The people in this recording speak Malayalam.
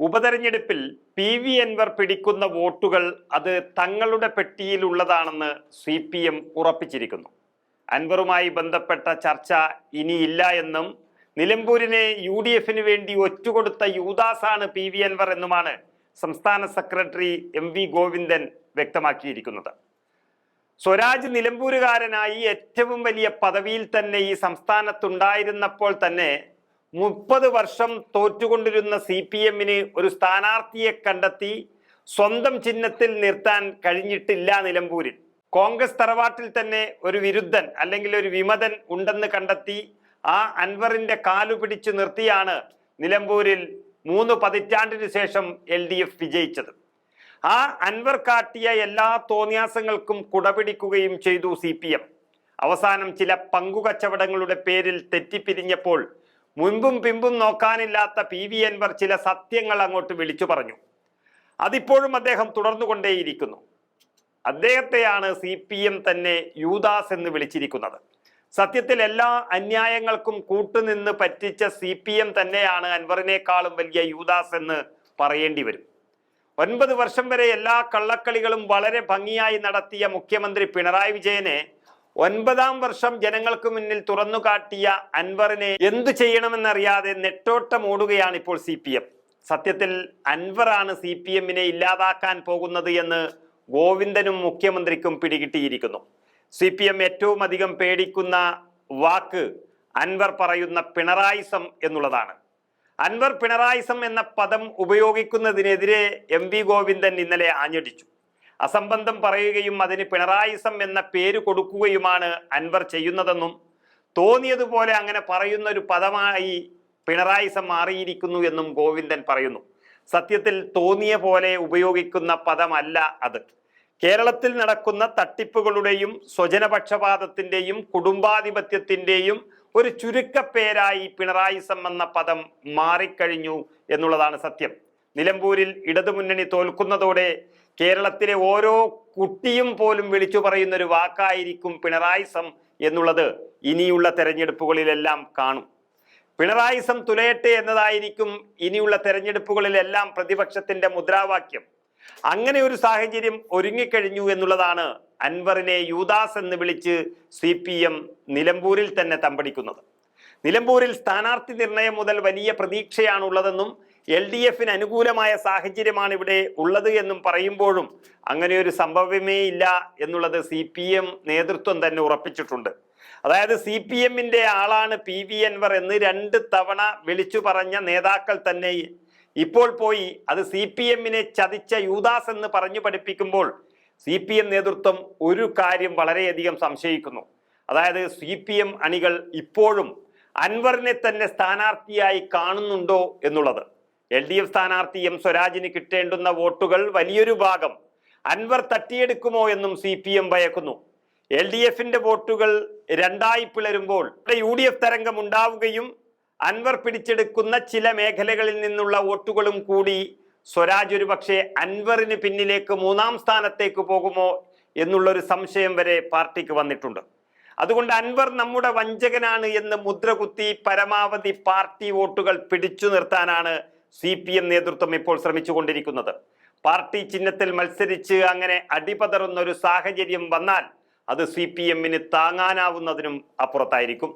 ഉപതെരഞ്ഞെടുപ്പിൽ പി വി എൻവർ പിടിക്കുന്ന വോട്ടുകൾ അത് തങ്ങളുടെ പെട്ടിയിലുള്ളതാണെന്ന് സി പി എം ഉറപ്പിച്ചിരിക്കുന്നു. അൻവറുമായി ബന്ധപ്പെട്ട ചർച്ച ഇനിയില്ല എന്നും നിലമ്പൂരിനെ യു ഡി എഫിന് വേണ്ടി ഒറ്റുകൊടുത്ത യൂദാസാണ് പി വി അൻവർ എന്നുമാണ് സംസ്ഥാന സെക്രട്ടറി എം വി ഗോവിന്ദൻ വ്യക്തമാക്കിയിരിക്കുന്നത്. സ്വരാജ് നിലമ്പൂരുകാരനായി ഏറ്റവും വലിയ പദവിയിൽ തന്നെ ഈ സംസ്ഥാനത്തുണ്ടായിരുന്നപ്പോൾ തന്നെ മുപ്പത് വർഷം തോറ്റുകൊണ്ടിരുന്ന സി പി എമ്മിന് ഒരു സ്ഥാനാർത്ഥിയെ കണ്ടെത്തി സ്വന്തം ചിഹ്നത്തിൽ നിർത്താൻ കഴിഞ്ഞിട്ടില്ല നിലമ്പൂരിൽ. കോൺഗ്രസ് തറവാട്ടിൽ തന്നെ ഒരു വിരുദ്ധൻ അല്ലെങ്കിൽ ഒരു വിമതൻ ഉണ്ടെന്ന് കണ്ടെത്തി ആ അൻവറിന്റെ കാലു പിടിച്ചു നിർത്തിയാണ് നിലമ്പൂരിൽ മൂന്ന് പതിറ്റാണ്ടിനു ശേഷം എൽ ഡി എഫ് വിജയിച്ചത്. ആ അൻവർ കാട്ടിയ എല്ലാ തോന്നിയാസങ്ങൾക്കും കുടപിടിക്കുകയും ചെയ്തു സി പി എം അവസാനം ചില പങ്കുകച്ചവടങ്ങളുടെ പേരിൽ തെറ്റിപ്പിരിഞ്ഞപ്പോൾ മുൻപും പിമ്പും നോക്കാനില്ലാത്ത പി വി അൻവർ ചില സത്യങ്ങൾ അങ്ങോട്ട് വിളിച്ചു പറഞ്ഞു. അതിപ്പോഴും അദ്ദേഹം തുടർന്നുകൊണ്ടേയിരിക്കുന്നു. അദ്ദേഹത്തെയാണ് സി പി എം തന്നെ യൂദാസ് എന്ന് വിളിച്ചിരിക്കുന്നത്. സത്യത്തിൽ എല്ലാ അന്യായങ്ങൾക്കും കൂട്ടുനിന്ന് പറ്റിച്ച സി പി എം തന്നെയാണ് അൻവറിനേക്കാളും വലിയ യൂദാസ് എന്ന് പറയേണ്ടി വരും. ഒൻപത് വർഷം വരെ എല്ലാ കള്ളക്കളികളും വളരെ ഭംഗിയായി നടത്തിയ മുഖ്യമന്ത്രി പിണറായി വിജയനെ ഒൻപതാം വർഷം ജനങ്ങൾക്ക് മുന്നിൽ തുറന്നു കാട്ടിയ അൻവറിനെ എന്തു ചെയ്യണമെന്നറിയാതെ നെട്ടോട്ടം ഓടുകയാണ് ഇപ്പോൾ സി പി എം. സത്യത്തിൽ അൻവറാണ് സി പി എമ്മിനെ ഇല്ലാതാക്കാൻ പോകുന്നത് എന്ന് ഗോവിന്ദനും മുഖ്യമന്ത്രിക്കും പിടികിട്ടിയിരിക്കുന്നു. സി പി എം ഏറ്റവും അധികം പേടിക്കുന്ന വാക്ക് അൻവർ പറയുന്ന പിണറായിസം എന്നുള്ളതാണ്. അൻവർ പിണറായിസം എന്ന പദം ഉപയോഗിക്കുന്നതിനെതിരെ എം വി ഗോവിന്ദൻ ഇന്നലെ ആഞ്ഞടിച്ചു. അസംബന്ധം പറയുകയും അതിന് പിണറായിസം എന്ന പേര് കൊടുക്കുകയുമാണ് അൻവർ ചെയ്യുന്നതെന്നും തോന്നിയതുപോലെ അങ്ങനെ പറയുന്ന ഒരു പദമായി പിണറായിസം മാറിയിരിക്കുന്നു എന്നും ഗോവിന്ദൻ പറയുന്നു. സത്യത്തിൽ തോന്നിയ പോലെ ഉപയോഗിക്കുന്ന പദമല്ല അത്. കേരളത്തിൽ നടക്കുന്ന തട്ടിപ്പുകളുടെയും സ്വജനപക്ഷപാതത്തിന്റെയും കുടുംബാധിപത്യത്തിന്റെയും ഒരു ചുരുക്കപ്പേരായി പിണറായിസം എന്ന പദം മാറിക്കഴിഞ്ഞു എന്നുള്ളതാണ് സത്യം. നിലമ്പൂരിൽ ഇടതുമുന്നണി തോൽക്കുന്നതോടെ കേരളത്തിലെ ഓരോ കുട്ടിയും പോലും വിളിച്ചു പറയുന്ന ഒരു വാക്കായിരിക്കും പിണറായിസം എന്നുള്ളത് ഇനിയുള്ള തെരഞ്ഞെടുപ്പുകളിലെല്ലാം കാണും. പിണറായിസം തുലയട്ടെ എന്നതായിരിക്കും ഇനിയുള്ള തെരഞ്ഞെടുപ്പുകളിലെല്ലാം പ്രതിപക്ഷത്തിന്റെ മുദ്രാവാക്യം. അങ്ങനെ ഒരു സാഹചര്യം ഒരുങ്ങിക്കഴിഞ്ഞു എന്നുള്ളതാണ് അൻവറിനെ യൂദാസ് എന്ന് വിളിച്ച് സി പി എം നിലമ്പൂരിൽ തന്നെ തമ്പടിക്കുന്നത്. നിലമ്പൂരിൽ സ്ഥാനാർത്ഥി നിർണയം മുതൽ വലിയ പ്രതീക്ഷയാണുള്ളതെന്നും എൽ ഡി എഫിന് അനുകൂലമായ സാഹചര്യമാണ് ഇവിടെ ഉള്ളത് എന്നും പറയുമ്പോഴും അങ്ങനെ ഒരു സംഭവമേ ഇല്ല എന്നുള്ളത് സി പി എം നേതൃത്വം തന്നെ ഉറപ്പിച്ചിട്ടുണ്ട്. അതായത് സി പി എമ്മിന്റെ ആളാണ് പി വി അൻവർ എന്ന് രണ്ട് തവണ വിളിച്ചു പറഞ്ഞ നേതാക്കൾ തന്നെ ഇപ്പോൾ പോയി അത് സി പി എമ്മിനെ ചതിച്ച യൂദാസ് എന്ന് പറഞ്ഞു പഠിപ്പിക്കുമ്പോൾ സി പി എം നേതൃത്വം ഒരു കാര്യം വളരെയധികം സംശയിക്കുന്നു. അതായത് സി പി എം അണികൾ ഇപ്പോഴും അൻവറിനെ തന്നെ സ്ഥാനാർത്ഥിയായി കാണുന്നുണ്ടോ എന്നുള്ളത്. എൽ ഡി എഫ് സ്ഥാനാർത്ഥി എം സ്വരാജിന് കിട്ടേണ്ടുന്ന വോട്ടുകൾ വലിയൊരു ഭാഗം അൻവർ തട്ടിയെടുക്കുമോ എന്നും സി പി എം ഭയക്കുന്നു. എൽ ഡി എഫിന്റെ വോട്ടുകൾ രണ്ടായി പിളരുമ്പോൾ യു ഡി എഫ് തരംഗം ഉണ്ടാവുകയും അൻവർ പിടിച്ചെടുക്കുന്ന ചില മേഖലകളിൽ നിന്നുള്ള വോട്ടുകളും കൂടി സ്വരാജ് ഒരു പക്ഷേ അൻവറിന് പിന്നിലേക്ക് മൂന്നാം സ്ഥാനത്തേക്ക് പോകുമോ എന്നുള്ളൊരു സംശയം വരെ പാർട്ടിക്ക് വന്നിട്ടുണ്ട്. അതുകൊണ്ട് അൻവർ നമ്മുടെ വഞ്ചകനാണ് എന്ന് മുദ്രകുത്തി പരമാവധി പാർട്ടി വോട്ടുകൾ പിടിച്ചു നിർത്താനാണ് സി പി എം നേതൃത്വം ഇപ്പോൾ ശ്രമിച്ചുകൊണ്ടിരിക്കുന്നത്. പാർട്ടി ചിഹ്നത്തിൽ മത്സരിച്ച് അങ്ങനെ അടിപതറുന്ന ഒരു സാഹചര്യം വന്നാൽ അത് സി പി എമ്മിന് താങ്ങാനാവുന്നതിനും അപ്പുറത്തായിരിക്കും.